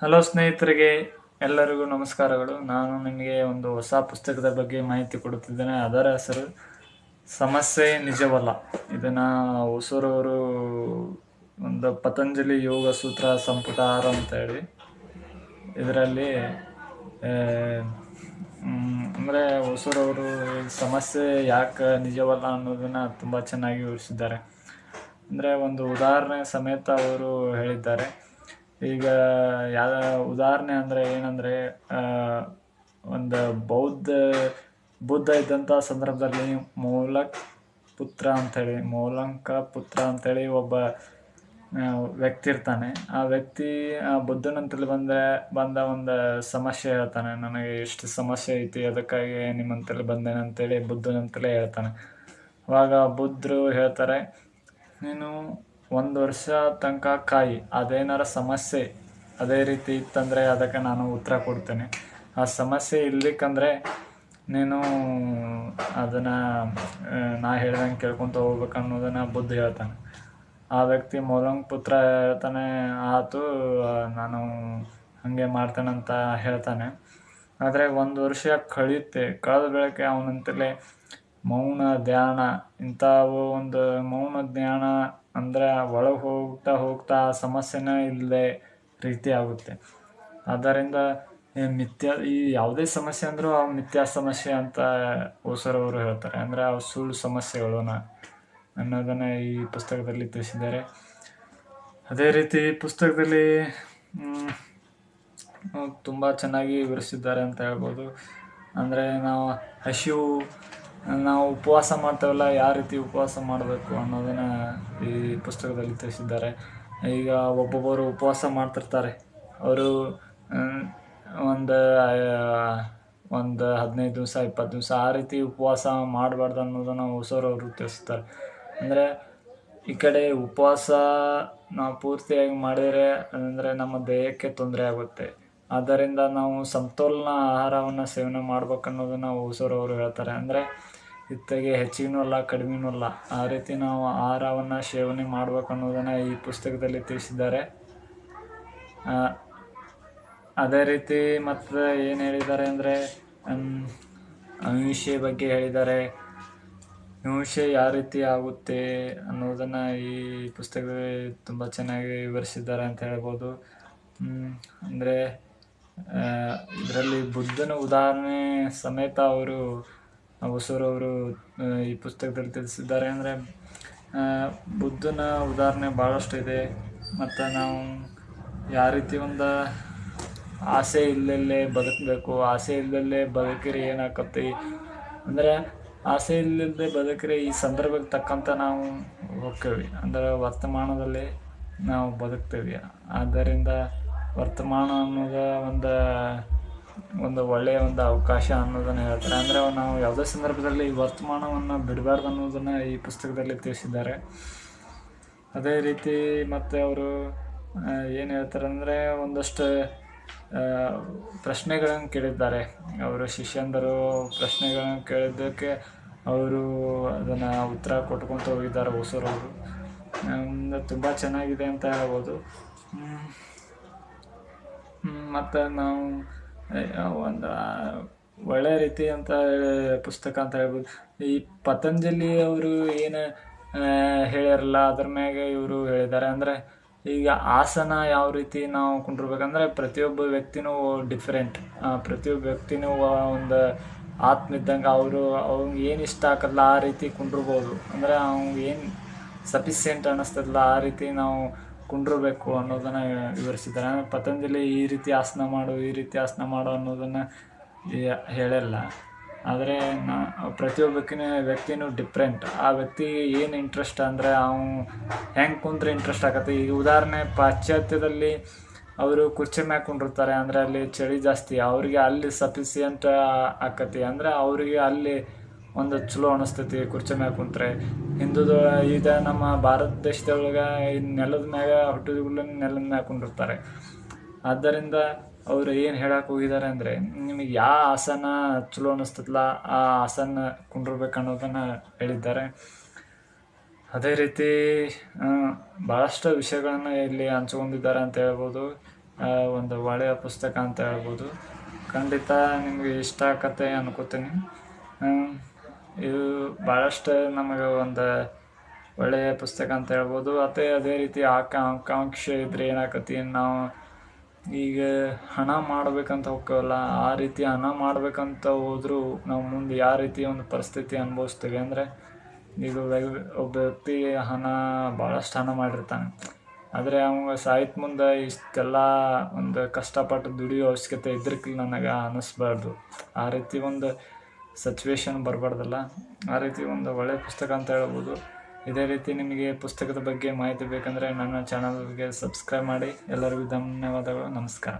Hello ಸ್ನೇಹಿತರಿಗೆ ಎಲ್ಲರಿಗೂ ನಮಸ್ಕಾರಗಳು. ನಾನು ನಿಮಗೆ ಒಂದು ಹೊಸ ಪುಸ್ತಕದ ಬಗ್ಗೆ ಮಾಹಿತಿ ಕೊಡುತ್ತಿದ್ದೇನೆ. ಅದರ ಹೆಸರು ಸಮಸ್ಯೆ ನಿಜವಲ್ಲ. ಇದನ್ನು ಹೊಸರವರು ಒಂದು ಪತಂಜಲಿ ಯೋಗ ಸೂತ್ರ ಸಂಪುಟ ಆರು ಅಂತ ಹೇಳಿ. ಇದರಲ್ಲಿ ಅಂದರೆ ಹೊಸೂರವರು ಸಮಸ್ಯೆ ಯಾಕೆ ನಿಜವಲ್ಲ ಅನ್ನೋದನ್ನು ತುಂಬ ಚೆನ್ನಾಗಿ ವಿವರಿಸಿದ್ದಾರೆ. ಅಂದರೆ ಒಂದು ಉದಾಹರಣೆ ಸಮೇತ ಅವರು ಹೇಳಿದ್ದಾರೆ. ಈಗ ಯಾವ ಉದಾಹರಣೆ ಅಂದರೆ ಏನಂದರೆ ಒಂದು ಬೌದ್ಧ, ಬುದ್ಧ ಇದ್ದಂಥ ಸಂದರ್ಭದಲ್ಲಿ ಮೌಲಕ್ ಪುತ್ರ ಅಂಥೇಳಿ ಮೌಲಂಕ ಪುತ್ರ ಅಂಥೇಳಿ ಒಬ್ಬ ವ್ಯಕ್ತಿ ಇರ್ತಾನೆ. ಆ ವ್ಯಕ್ತಿ, ಆ ಬುದ್ಧನಂತಲ್ಲಿ ಬಂದ್ರೆ, ಬಂದ ಒಂದು ಸಮಸ್ಯೆ ಹೇಳ್ತಾನೆ. ನನಗೆ ಎಷ್ಟು ಸಮಸ್ಯೆ ಐತಿ, ಅದಕ್ಕಾಗಿ ನಿಮ್ಮಂತಲ್ಲಿ ಬಂದೇನೆ ಅಂತೇಳಿ ಬುದ್ಧನಂತಲೇ ಹೇಳ್ತಾನೆ. ಅವಾಗ ಬುದ್ಧರು ಹೇಳ್ತಾರೆ, ನೀನು ಒಂದು ವರ್ಷ ತನಕ ಕಾಯಿ ಅದೇನಾರ ಸಮಸ್ಯೆ. ಅದೇ ರೀತಿ ಇತ್ತಂದರೆ ಅದಕ್ಕೆ ನಾನು ಉತ್ತರ ಕೊಡ್ತೇನೆ. ಆ ಸಮಸ್ಯೆ ಇರ್ಲಿಕ್ಕಂದ್ರೆ ನೀನು ಅದನ್ನು ನಾ ಹೇಳ್ದಂಗೆ ಕೇಳ್ಕೊತ ಹೋಗ್ಬೇಕು ಅನ್ನೋದನ್ನು ಬುದ್ಧ ಹೇಳ್ತಾನೆ. ಆ ವ್ಯಕ್ತಿ ಮೊಲಂಗ್ ಪುತ್ರ ಹೇಳ್ತಾನೆ, ಆತು ನಾನು ಹಾಗೆ ಮಾಡ್ತೇನಂತ ಹೇಳ್ತಾನೆ. ಆದರೆ ಒಂದು ವರ್ಷ ಕಳೆಯುತ್ತೆ ಕಳೆದ ಬೆಳಕೆ ಅವನಂತಲೇ ಮೌನ ಧ್ಯಾನ. ಇಂಥವು ಒಂದು ಮೌನ ಧ್ಯಾನ ಅಂದರೆ ಒಳಗೆ ಹೋಗ್ತಾ ಹೋಗ್ತಾ ಆ ಸಮಸ್ಯೆನೇ ಇಲ್ಲದೆ ರೀತಿ ಆಗುತ್ತೆ. ಆದ್ದರಿಂದ ಮಿಥ್ಯ, ಈ ಯಾವುದೇ ಸಮಸ್ಯೆ ಅಂದರೂ ಆ ಮಿಥ್ಯಾ ಸಮಸ್ಯೆ ಅಂತ ಓಸರವರು ಹೇಳ್ತಾರೆ. ಅಂದರೆ ಅವು ಸುಳ್ಳು ಸಮಸ್ಯೆಗಳನ್ನ ಅನ್ನೋದನ್ನು ಈ ಪುಸ್ತಕದಲ್ಲಿ ತಿಳಿಸಿದ್ದಾರೆ. ಅದೇ ರೀತಿ ಪುಸ್ತಕದಲ್ಲಿ ತುಂಬ ಚೆನ್ನಾಗಿ ವಿವರಿಸಿದ್ದಾರೆ ಅಂತ ಹೇಳ್ಬೋದು. ಅಂದರೆ ನಾವು ಹಸಿವು ನಾವು ಉಪವಾಸ ಮಾಡ್ತೇವಲ್ಲ, ಯಾವ ರೀತಿ ಉಪವಾಸ ಮಾಡಬೇಕು ಅನ್ನೋದನ್ನು ಈ ಪುಸ್ತಕದಲ್ಲಿ ತಿಳಿಸಿದ್ದಾರೆ. ಈಗ ಒಬ್ಬೊಬ್ಬರು ಉಪವಾಸ ಮಾಡ್ತಿರ್ತಾರೆ. ಅವರು ಒಂದು ಒಂದು ಹದಿನೈದು ದಿವಸ, ಇಪ್ಪತ್ತು ದಿವಸ ಆ ರೀತಿ ಉಪವಾಸ ಮಾಡಬಾರ್ದು ಅನ್ನೋದನ್ನು ಹೊಸರವರು ತಿಳಿಸ್ತಾರೆ. ಅಂದರೆ ಈ ಕಡೆ ಉಪವಾಸ ನಾವು ಪೂರ್ತಿಯಾಗಿ ಮಾಡಿದರೆ ಅಂದರೆ ನಮ್ಮ ದೇಹಕ್ಕೆ ತೊಂದರೆ ಆಗುತ್ತೆ. ಆದ್ದರಿಂದ ನಾವು ಸಮತೋಲನ ಆಹಾರವನ್ನು ಸೇವನೆ ಮಾಡ್ಬೇಕು ಅನ್ನೋದನ್ನು ಅವರು ಹೇಳ್ತಾರೆ. ಅಂದರೆ ಇತ್ತಗೆ ಹೆಚ್ಚಿನೂ ಅಲ್ಲ, ಕಡಿಮೆನೂ ಅಲ್ಲ. ಆ ರೀತಿ ನಾವು ಆಹಾರವನ್ನು ಸೇವನೆ ಮಾಡ್ಬೇಕು ಅನ್ನೋದನ್ನು ಈ ಪುಸ್ತಕದಲ್ಲಿ ತಿಳಿಸಿದ್ದಾರೆ. ಅದೇ ರೀತಿ ಮತ್ತು ಏನು ಹೇಳಿದ್ದಾರೆ ಅಂದರೆ ಅಹಿಂಸೆ ಬಗ್ಗೆ ಹೇಳಿದ್ದಾರೆ. ಹಿಂಸೆ ಯಾವ ರೀತಿ ಆಗುತ್ತೆ ಅನ್ನೋದನ್ನು ಈ ಪುಸ್ತಕದಲ್ಲಿ ತುಂಬ ಚೆನ್ನಾಗಿ ವಿವರಿಸಿದ್ದಾರೆ ಅಂತ ಹೇಳ್ಬೋದು. ಅಂದರೆ ಇದರಲ್ಲಿ ಬುದ್ಧನ ಉದಾಹರಣೆ ಸಮೇತ ಅವರು ಹೊಸೂರವರು ಈ ಪುಸ್ತಕದಲ್ಲಿ ತಿಳಿಸಿದ್ದಾರೆ ಅಂದರೆ ಬುದ್ಧನ ಉದಾಹರಣೆ ಭಾಳಷ್ಟು ಇದೆ. ಮತ್ತು ನಾವು ಯಾವ ರೀತಿ ಒಂದು ಆಸೆ ಇಲ್ಲದಲ್ಲೇ ಬದುಕಬೇಕು, ಆಸೆ ಇಲ್ಲದಲ್ಲೇ ಬದುಕಿರಿ ಏನಾಕತ್ತಿ? ಅಂದರೆ ಆಸೆ ಇಲ್ಲದೆ ಬದುಕಿರಿ, ಈ ಸಂದರ್ಭಕ್ಕೆ ತಕ್ಕಂಥ ನಾವು ಹೋಗ್ತೇವೆ. ಅಂದರೆ ವರ್ತಮಾನದಲ್ಲಿ ನಾವು ಬದುಕ್ತೇವೆ. ಆದ್ದರಿಂದ ವರ್ತಮಾನ ಅನ್ನೋದು ಒಂದು ಒಂದು ಒಳ್ಳೆಯ ಒಂದು ಅವಕಾಶ ಅನ್ನೋದನ್ನು ಹೇಳ್ತಾರೆ. ಅಂದರೆ ನಾವು ಯಾವುದೇ ಸಂದರ್ಭದಲ್ಲಿ ವರ್ತಮಾನವನ್ನು ಬಿಡಬಾರ್ದು ಅನ್ನೋದನ್ನು ಈ ಪುಸ್ತಕದಲ್ಲಿ ತಿಳಿಸಿದ್ದಾರೆ. ಅದೇ ರೀತಿ ಮತ್ತು ಅವರು ಏನು ಹೇಳ್ತಾರೆ ಅಂದರೆ ಒಂದಷ್ಟು ಪ್ರಶ್ನೆಗಳನ್ನು ಕೇಳಿದ್ದಾರೆ. ಅವರು ಶಿಷ್ಯಂದರು ಪ್ರಶ್ನೆಗಳನ್ನು ಕೇಳಿದ್ದಕ್ಕೆ ಅವರು ಅದನ್ನು ಉತ್ತರ ಕೊಟ್ಕೊತ ಹೋಗಿದ್ದಾರೆ ಹೊಸರವರು ತುಂಬ ಚೆನ್ನಾಗಿದೆ ಅಂತ ಹೇಳ್ಬೋದು. ಮತ್ತು ನಾವು ಒಂದು ಒಳ್ಳೆಯ ಒಳ್ಳೆ ರೀತಿ ಅಂತ ಪುಸ್ತಕ ಅಂತ ಹೇಳ್ಬೋದು. ಈ ಪತಂಜಲಿ ಅವರು ಏನು ಹೇಳ್ಯಾರಲ್ಲ, ಅದ್ರ ಮ್ಯಾಗೆ ಇವರು ಹೇಳಿದ್ದಾರೆ ಅಂದರೆ ಈಗ ಆಸನ ಯಾವ ರೀತಿ ನಾವು ಕುಂಡಿರ್ಬೇಕಂದ್ರೆ ಪ್ರತಿಯೊಬ್ಬ ವ್ಯಕ್ತಿನೂ ಡಿಫ್ರೆಂಟ್ ಪ್ರತಿಯೊಬ್ಬ ವ್ಯಕ್ತಿನೂ ಒಂದು ಆತ್ಮ ಇದ್ದಂಗೆ ಅವರು ಅವ್ನಿಗೆ ಏನು ಇಷ್ಟ ಆಗಲ್ಲ ಆ ರೀತಿ ಕುಂಡಿರ್ಬೋದು. ಅಂದರೆ ಅವ್ನಿಗೆ ಏನು ಸಫಿಸಿಯೆಂಟ್ ಅನ್ನಿಸ್ತದಲ್ಲ ಆ ರೀತಿ ನಾವು ಕುಂಡಿರ್ಬೇಕು ಅನ್ನೋದನ್ನು ವಿವರಿಸಿದ್ದಾರೆ. ಪತಂಜಲಿ ಈ ರೀತಿ ಆಸನ ಮಾಡು, ಈ ರೀತಿ ಆಸನ ಮಾಡು ಅನ್ನೋದನ್ನು ಹೇಳಲ್ಲ. ಆದರೆ ನಾ ಪ್ರತಿಯೊಬ್ಬಕ್ಕಿನ ವ್ಯಕ್ತಿನೂ ಡಿಫ್ರೆಂಟ್ ಆ ವ್ಯಕ್ತಿ ಏನು ಇಂಟ್ರೆಸ್ಟ್ ಅಂದರೆ ಅವನು ಹೆಂಗೆ ಕುಂತ್ರೆ ಇಂಟ್ರೆಸ್ಟ್ ಆಗತ್ತೆ? ಈಗ ಉದಾಹರಣೆ, ಪಾಶ್ಚಾತ್ಯದಲ್ಲಿ ಅವರು ಕುರ್ಚಿ ಮ್ಯಾಗ ಕುಂಡಿರ್ತಾರೆ. ಅಂದರೆ ಅಲ್ಲಿ ಚಳಿ ಜಾಸ್ತಿ. ಅವರಿಗೆ ಅಲ್ಲಿ ಸಫಿಸಿಯಂಟ್ ಆಕತಿ ಅಂದರೆ ಅವರಿಗೆ ಅಲ್ಲಿ ಒಂದು ಚಲೋ ಅನಿಸ್ತೈತಿ, ಕುರ್ಚಿ ಮ್ಯಾಗ ಕುಂತ್ರೆ. ಹಿಂದುದ ಈಗ ನಮ್ಮ ಭಾರತ ದೇಶದೊಳಗೆ ಈ ನೆಲದ ಮ್ಯಾಗ ಹುಟ್ಟಿದ ನೆಲದ ಮ್ಯಾಗ ಕುಂಡಿರ್ತಾರೆ. ಆದ್ದರಿಂದ ಅವ್ರು ಏನು ಹೇಳಕ್ಕೆ ಹೋಗಿದ್ದಾರೆ ಅಂದರೆ, ನಿಮಗೆ ಯಾವ ಆಸನ ಚಲೋ ಅನ್ನಿಸ್ತದಲ್ಲ ಆ ಆಸನ ಕುಂಡಿರ್ಬೇಕು ಅನ್ನೋದನ್ನು ಹೇಳಿದ್ದಾರೆ. ಅದೇ ರೀತಿ ಭಾಳಷ್ಟು ವಿಷಯಗಳನ್ನು ಇಲ್ಲಿ ಹಂಚ್ಕೊಂಡಿದ್ದಾರೆ ಅಂತ ಹೇಳ್ಬೋದು. ಒಂದು ಒಳ್ಳೆಯ ಪುಸ್ತಕ ಅಂತ ಹೇಳ್ಬೋದು. ಖಂಡಿತ ನಿಮಗೆ ಇಷ್ಟ ಆಕತ್ತೆ ಅನ್ಕೋತೀನಿ. ಇದು ಭಾಳಷ್ಟು ನಮಗೆ ಒಂದು ಒಳ್ಳೆಯ ಪುಸ್ತಕ ಅಂತ ಹೇಳ್ಬೋದು. ಅದೇ ಅದೇ ರೀತಿ ಆಕ, ಆಕಾಂಕ್ಷೆ ಇದ್ರೆ ಏನಾಕತಿ? ನಾವು ಈಗ ಹಣ ಮಾಡಬೇಕಂತ ಹೋಗ್ತೇವಲ್ಲ, ಆ ರೀತಿ ಹಣ ಮಾಡಬೇಕಂತ ಹೋದರೂ ನಾವು ಮುಂದೆ ಯಾವ ರೀತಿ ಒಂದು ಪರಿಸ್ಥಿತಿ ಅನುಭವಿಸ್ತೀವಿ ಅಂದರೆ ಈಗ ಒಬ್ಬ ವ್ಯಕ್ತಿ ಹಣ ಭಾಳಷ್ಟು ಹಣ ಮಾಡಿರ್ತಾನೆ. ಆದರೆ ಅವ ಸಾಹಿತ್ ಮುಂದೆ ಇಷ್ಟೆಲ್ಲ ಒಂದು ಕಷ್ಟಪಟ್ಟು ದುಡಿಯೋ ಅವಶ್ಯಕತೆ ಇದ್ರಕ್ಕೆ ನನಗೆ, ಅನ್ನಿಸ್ಬಾರ್ದು. ಆ ರೀತಿ ಒಂದು ಸಿಚುವೇಶನ್ ಬರಬಾರ್ದಲ್ಲ. ಆ ರೀತಿ ಒಂದು ಒಳ್ಳೆಯ ಪುಸ್ತಕ ಅಂತ ಹೇಳ್ಬೋದು. ಇದೇ ರೀತಿ ನಿಮಗೆ ಪುಸ್ತಕದ ಬಗ್ಗೆ ಮಾಹಿತಿ ಬೇಕಂದರೆ ನನ್ನ ಚಾನಲ್ಗೆ ಸಬ್ಸ್ಕ್ರೈಬ್ ಮಾಡಿ. ಎಲ್ಲರಿಗೂ ಧನ್ಯವಾದಗಳು. ನಮಸ್ಕಾರ.